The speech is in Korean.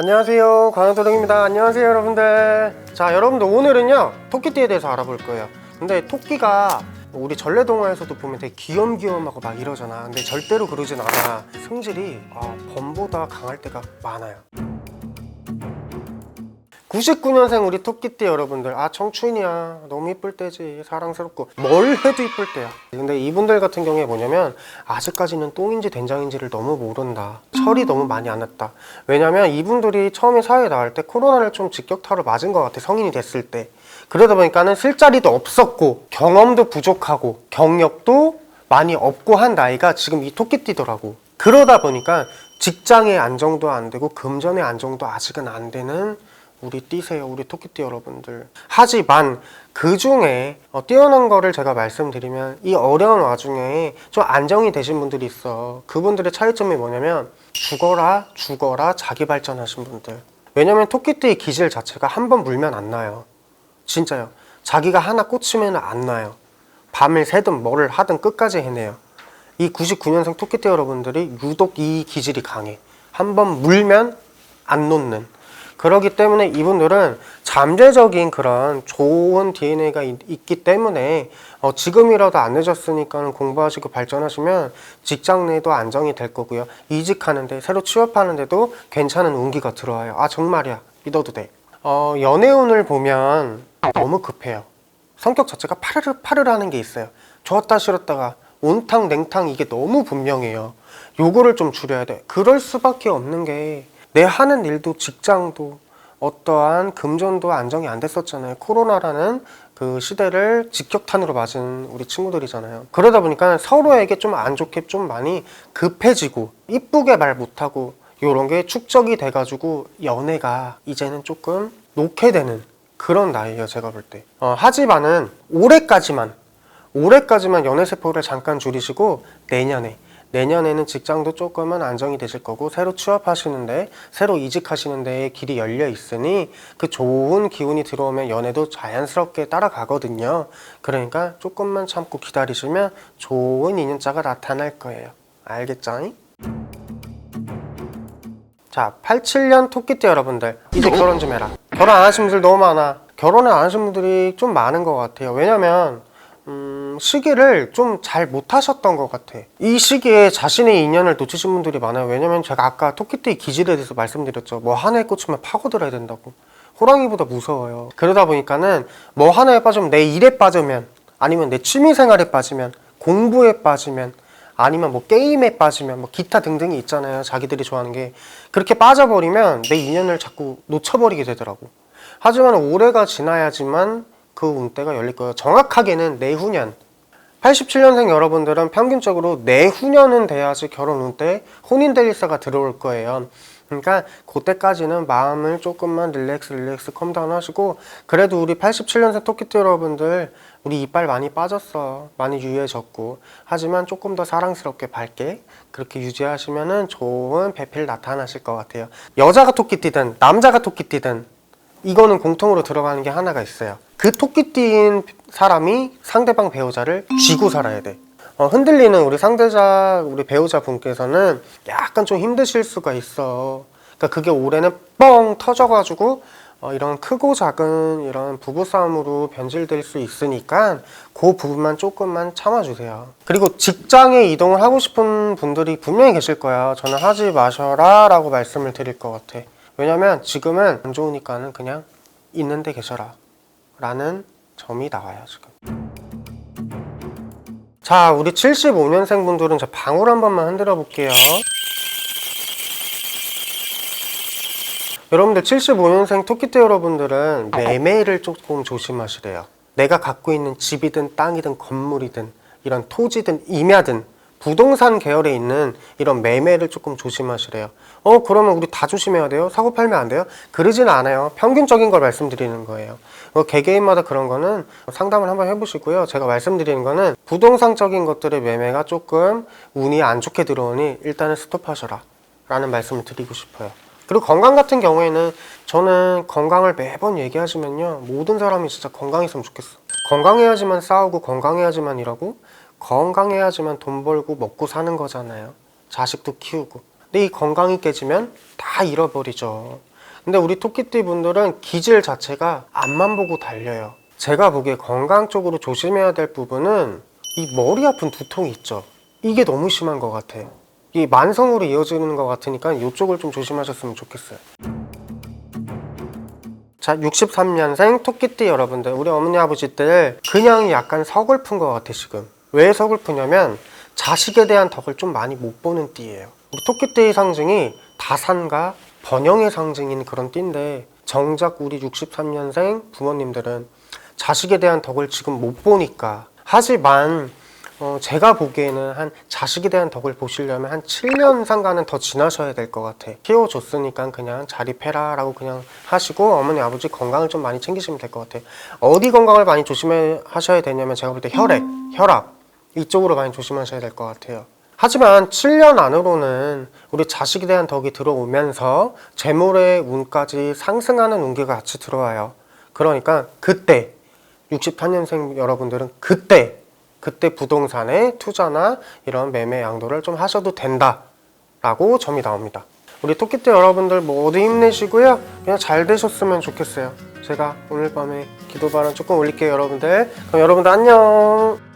안녕하세요. 광도령입니다. 안녕하세요 여러분들. 자 여러분들 오늘은요 토끼띠에 대해서 알아볼 거예요. 근데 토끼가 우리 전래동화에서도 보면 되게 귀염귀염하고 막 이러잖아. 근데 절대로 그러진 않아. 성질이 아, 범보다 강할 때가 많아요 99년생 우리 토끼띠 여러분들. 아 청춘이야. 너무 이쁠 때지. 사랑스럽고. 뭘 해도 이쁠 때야. 근데 이분들 같은 경우에 뭐냐면 아직까지는 똥인지 된장인지를 너무 모른다. 철이 너무 많이 안 났다. 왜냐면 이분들이 처음에 사회에 나올 때 코로나를 좀 직격타로 맞은 것 같아 성인이 됐을 때. 그러다 보니까는 쓸 자리도 없었고 경험도 부족하고 경력도 많이 없고 한 나이가 지금 이 토끼띠더라고. 그러다 보니까 직장의 안정도 안 되고 금전의 안정도 아직은 안 되는 우리 띠세요 우리 토끼띠 여러분들. 하지만 그 중에 어, 뛰어난 거를 제가 말씀드리면 이 어려운 와중에 좀 안정이 되신 분들이 있어. 그분들의 차이점이 뭐냐면 죽어라 죽어라 자기 발전하신 분들. 왜냐면 토끼띠의 기질 자체가 한 번 물면 안 나요. 진짜요. 자기가 하나 꽂히면 안 나요. 밤을 새든 뭐를 하든 끝까지 해내요. 이 99년생 토끼띠 여러분들이 유독 이 기질이 강해. 한 번 물면 안 놓는 그렇기 때문에 이분들은 잠재적인 그런 좋은 DNA가 있, 기 때문에 어, 지금이라도 안 늦었으니까 공부하시고 발전하시면 직장 내도 안정이 될 거고요. 이직하는데 새로 취업하는데도 괜찮은 운기가 들어와요. 아 정말이야 믿어도 돼. 어, 연애운을 보면 너무 급해요. 성격 자체가 파르르 파르르하는 게 있어요. 좋았다 싫었다가 온탕 냉탕 이게 너무 분명해요. 요거를 좀 줄여야 돼. 그럴 수밖에 없는 게 내 하는 일도 직장도 어떠한 금전도 안정이 안 됐었잖아요. 코로나라는 그 시대를 직격탄으로 맞은 우리 친구들이잖아요. 그러다 보니까 서로에게 좀 안 좋게 좀 많이 급해지고 이쁘게 말 못하고 요런 게 축적이 돼가지고 연애가 이제는 조금 놓게 되는 그런 나이예요. 제가 볼 때. 어, 하지만은 올해까지만 올해까지만 연애 세포를 잠깐 줄이시고 내년에 내년에는 직장도 조금은 안정이 되실 거고 새로 취업하시는데 새로 이직하시는데 길이 열려 있으니 그 좋은 기운이 들어오면 연애도 자연스럽게 따라가거든요. 그러니까 조금만 참고 기다리시면 좋은 인연자가 나타날 거예요. 알겠죠? 자, 87년 토끼띠 여러분들 이제 결혼 좀 해라. 결혼 안 하신 분들 너무 많아. 결혼을 안 하신 분들이 좀 많은 것 같아요. 왜냐면 음, 시기를 좀 잘 못하셨던 것 같아. 이 시기에 자신의 인연을 놓치신 분들이 많아요. 왜냐면 제가 아까 토끼띠 기질에 대해서 말씀드렸죠. 뭐 하나에 꽂히면 파고들어야 된다고. 호랑이보다 무서워요. 그러다 보니까는 뭐 하나에 빠지면 내 일에 빠지면 아니면 내 취미 생활에 빠지면 공부에 빠지면 아니면 뭐 게임에 빠지면 뭐 기타 등등이 있잖아요. 자기들이 좋아하는 게 그렇게 빠져버리면 내 인연을 자꾸 놓쳐버리게 되더라고. 하지만 올해가 지나야지만 그 운대가 열릴 거예요. 정확하게는 내후년. 87년생 여러분들은 평균적으로 내후년은 돼야지 결혼 운때 혼인될 일사가 들어올 거예요. 그러니까 그때까지는 마음을 조금만 릴렉스 릴렉스 컴다운 하시고 그래도 우리 87년생 토끼띠 여러분들 우리 이빨 많이 빠졌어. 많이 유해졌고. 하지만 조금 더 사랑스럽게 밝게 그렇게 유지하시면 은 좋은 배필 나타나실 것 같아요. 여자가 토끼띠든 남자가 토끼띠든 이거는 공통으로 들어가는 게 하나가 있어요. 그 토끼띠인 사람이 상대방 배우자를 쥐고 살아야 돼. 어, 흔들리는 우리 상대자, 우리 배우자 분께서는 약간 좀 힘드실 수가 있어. 그러니까 그게 올해는 뻥 터져가지고 어, 이런 크고 작은 이런 부부싸움으로 변질될 수 있으니까 그 부분만 조금만 참아주세요. 그리고 직장에 이동을 하고 싶은 분들이 분명히 계실 거야. 저는 하지 마셔라 라고 말씀을 드릴 것 같아. 왜냐면 지금은 안 좋으니까는 그냥 있는데 계셔라. 라는 점이 나와요 지금. 자 우리 75년생 분들은 저 방울 한 번만 흔들어 볼게요. 여러분들 75년생 토끼띠 여러분들은 매매를 조금 조심하시래요. 내가 갖고 있는 집이든 땅이든 건물이든 이런 토지든 임야든 부동산 계열에 있는 이런 매매를 조금 조심하시래요. 어, 그러면 우리 다 조심해야 돼요? 사고 팔면 안 돼요? 그러지는 않아요. 평균적인 걸 말씀드리는 거예요. 어, 개개인마다 그런 거는 상담을 한번 해보시고요. 제가 말씀드리는 거는 부동산적인 것들의 매매가 조금 운이 안 좋게 들어오니 일단은 스톱하셔라. 라는 말씀을 드리고 싶어요. 그리고 건강 같은 경우에는 저는 건강을 매번 얘기하시면요. 모든 사람이 진짜 건강했으면 좋겠어. 건강해야지만 싸우고 건강해야지만 일하고 건강해야지만 돈 벌고 먹고 사는 거잖아요. 자식도 키우고. 근데 이 건강이 깨지면 다 잃어버리죠. 근데 우리 토끼띠 분들은 기질 자체가 앞만 보고 달려요. 제가 보기에 건강 쪽으로 조심해야 될 부분은 이 머리 아픈 두통이 있죠. 이게 너무 심한 것 같아. 이 만성으로 이어지는 것 같으니까 이쪽을 좀 조심하셨으면 좋겠어요. 자, 63년생 토끼띠 여러분들, 우리 어머니 아버지들 그냥 약간 서글픈 것 같아 지금. 왜 서글프냐면 자식에 대한 덕을 좀 많이 못 보는 띠예요. 우리 토끼 띠의 상징이 다산과 번영의 상징인 그런 띠인데 정작 우리 63년생 부모님들은 자식에 대한 덕을 지금 못 보니까 하지만 어, 제가 보기에는 한 자식에 대한 덕을 보시려면 한 7년 상간은 더 지나셔야 될 것 같아. 키워줬으니까 그냥 자립해라 라고 그냥 하시고 어머니 아버지 건강을 좀 많이 챙기시면 될 것 같아. 어디 건강을 많이 조심하셔야 되냐면 제가 볼 때 혈액, 혈압 이쪽으로 많이 조심하셔야 될 것 같아요. 하지만 7년 안으로는 우리 자식에 대한 덕이 들어오면서 재물의 운까지 상승하는 운기가 같이 들어와요. 그러니까 그때 64년생 여러분들은 그때 그때 부동산에 투자나 이런 매매 양도를 좀 하셔도 된다 라고 점이 나옵니다. 우리 토끼띠 여러분들 모두 힘내시고요. 그냥 잘 되셨으면 좋겠어요. 제가 오늘 밤에 기도 발언 조금 올릴게요, 여러분들. 그럼 여러분들 안녕.